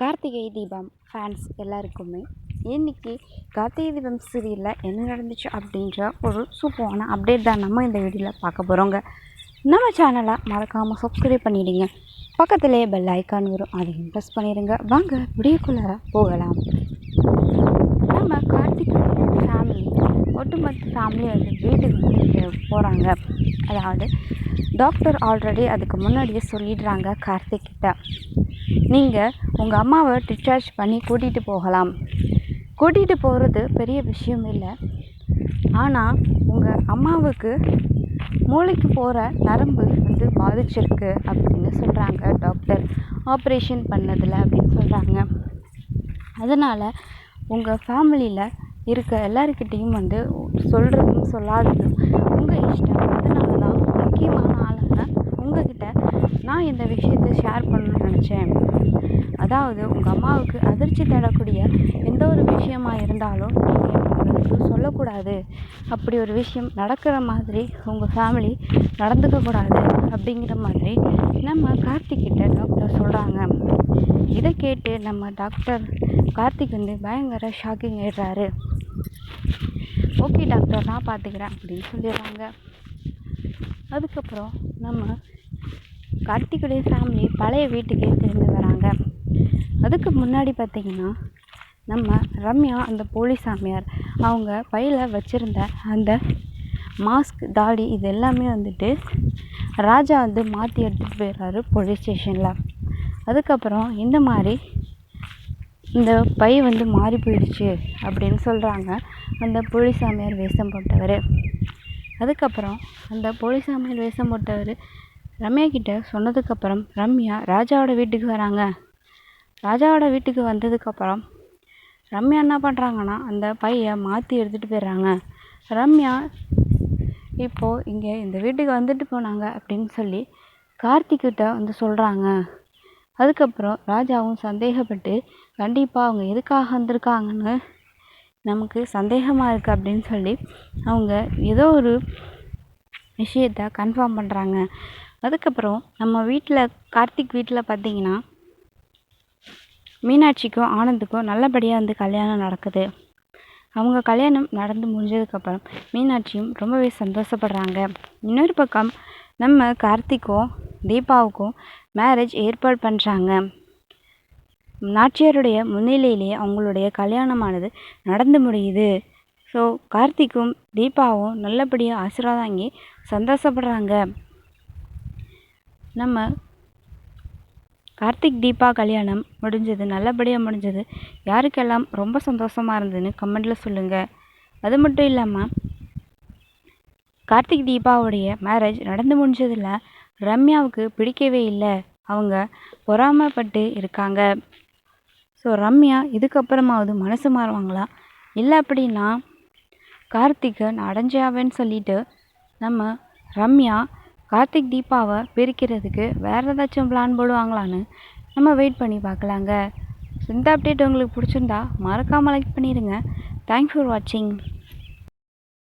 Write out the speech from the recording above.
Karthigai Deepam fans எல்லாருக்குமே. இன்றைக்கி கார்த்திகை தீபம் சீரியலில் என்ன நடந்துச்சு அப்படின்ற ஒரு சூப்பரான அப்டேட் தான் நம்ம இந்த வீடியோவில் பார்க்க போகிறோங்க நம்ம சேனலை மறக்காமல் சப்ஸ்கிரைப் பண்ணிவிடுங்க பக்கத்துலேயே பெல் ஐக்கான் வரும். அதையும் ப்ரெஸ் பண்ணிடுங்க. வாங்க வீடியோக்குள்ளார போகலாம். நம்ம கார்த்திகை ஃபேமிலி ஒட்டுமொத்த ஃபேமிலி வந்து வீட்டுக்கு வந்து போகிறாங்க அதாவது டாக்டர் ஆல்ரெடி அதுக்கு முன்னாடியே சொல்லிடுறாங்க கார்த்திக் கிட்ட நீங்கள் உங்கள் அம்மாவை டிஸ்சார்ஜ் பண்ணி கூட்டிகிட்டு போகலாம். கூட்டிகிட்டு போகிறது பெரிய விஷயம் இல்லை. ஆனால் உங்கள் அம்மாவுக்கு மூளைக்கு போகிற நரம்பு வந்து பாதிச்சிருக்கு அப்படின்னு சொல்கிறாங்க டாக்டர். ஆப்ரேஷன் பண்ணதில் அப்படின்னு சொல்கிறாங்க அதனால் உங்கள் ஃபேமிலியில் இருக்க எல்லாருக்கிட்டேயும் வந்து சொல்கிறதும் சொல்லாததும் உங்கள் இஷ்டம். அதனால் நான் இந்த விஷயத்தை ஷேர் பண்ணணும்னு நினச்சேன். அதாவது உங்கள் அம்மாவுக்கு அதிர்ச்சி தரக்கூடிய எந்த ஒரு விஷயமா இருந்தாலும் நீங்கள் உங்களுக்கு சொல்லக்கூடாது. அப்படி ஒரு விஷயம் நடக்கிற மாதிரி உங்கள் ஃபேமிலி நடந்துக்கக்கூடாது அப்படிங்கிற மாதிரி நம்ம கார்த்திக்கிட்ட டாக்டர் சொல்கிறாங்க இதை கேட்டு நம்ம டாக்டர் கார்த்திக் வந்து பயங்கர ஷாக்கிங் ஆயிடுறாரு. ஓகே டாக்டர் நான் பார்த்துக்கிறேன் அப்படின்னு சொல்லிடுறாங்க. அதுக்கப்புறம் நம்ம கார்த்திகுடைய ஃபேமிலி பழைய வீட்டுக்கே திரும்பி வராங்க. அதுக்கு முன்னாடி பார்த்திங்கன்னா நம்ம ரம்யா அந்த போலீஸ் சாமியார் அவங்க பையில் வச்சுருந்த அந்த மாஸ்க் தாடி இது எல்லாமே வந்துட்டு ராஜா வந்து மாற்றி எடுத்துகிட்டு போயிடுறாரு போலீஸ் ஸ்டேஷனில் அதுக்கப்புறம் இந்த மாதிரி இந்த பை வந்து மாறி போயிடுச்சு அப்படின்னு சொல்கிறாங்க அந்த போலீஸ் சாமியார் வேஷம் போட்டவர். அதுக்கப்புறம் அந்த போலீஸ் சாமியார் வேஷம் போட்டவர் ரம்யா கிட்ட சொன்னதுக்கப்புறம் ரம்யா ராஜாவோட வீட்டுக்கு வராங்க. ராஜாவோட வீட்டுக்கு வந்ததுக்கப்புறம் ரம்யா என்ன பண்ணுறாங்கன்னா அந்த பையை மாற்றி எடுத்துகிட்டு போயிடுறாங்க. ரம்யா இப்போது இங்கே இந்த வீட்டுக்கு வந்துட்டு போனாங்க அப்படின்னு சொல்லி கார்த்திக்கிட்ட வந்து சொல்கிறாங்க அதுக்கப்புறம் ராஜாவும் சந்தேகப்பட்டு கண்டிப்பாக அவங்க எதுக்காக வந்திருக்காங்கன்னு நமக்கு சந்தேகமாக இருக்குது அப்படின்னு சொல்லி அவங்க ஏதோ ஒரு விஷயத்த கன்ஃபார்ம் பண்ணுறாங்க அதுக்கப்புறம் நம்ம வீட்டில் கார்த்திக் வீட்டில் பார்த்தீங்கன்னா மீனாட்சிக்கும் ஆனந்துக்கும் நல்லபடியாக வந்து கல்யாணம் நடக்குது. அவங்க கல்யாணம் நடந்து முடிஞ்சதுக்கப்புறம் மீனாட்சியும் ரொம்பவே சந்தோஷப்படுறாங்க. இன்னொரு பக்கம் நம்ம கார்த்திக்கும் தீபாவுக்கும் மேரேஜ் ஏற்பாடு பண்ணுறாங்க நாச்சியாருடைய முன்னிலையிலேயே அவங்களுடைய கல்யாணமானது நடந்து முடியுது. ஸோ கார்த்திக்கும் தீபாவும் நல்லபடியாக ஆசீர்வாதாங்கி சந்தோஷப்படுறாங்க. நம்ம கார்த்திக் தீபா கல்யாணம் முடிஞ்சது நல்லபடியாக முடிஞ்சது. யாருக்கெல்லாம் ரொம்ப சந்தோஷமாக இருந்ததுன்னு கமெண்டில் சொல்லுங்கள் அது மட்டும் இல்லாமல் கார்த்திக் தீபாவுடைய மேரேஜ் நடந்து முடிஞ்சதில் ரம்யாவுக்கு பிடிக்கவே இல்லை. அவங்க பொறாமப்பட்டு இருக்காங்க. ஸோ ரம்யா இதுக்கப்புறமாவது மனசு மாறுவாங்களா? இல்லை அப்படின்னா கார்த்திக்கை நான் அடைஞ்சாவேன்னு சொல்லிட்டு நம்ம ரம்யா கார்த்திக் தீபாவை பிரிக்கிறதுக்கு வேறு ஏதாச்சும் பிளான் போடுவாங்களான்னு நம்ம வெயிட் பண்ணி பார்க்கலாங்க. இந்த அப்டேட் உங்களுக்கு பிடிச்சிருந்தா மறக்காமல் லைக் பண்ணிடுங்க தேங்க்ஸ் ஃபார் வாட்சிங்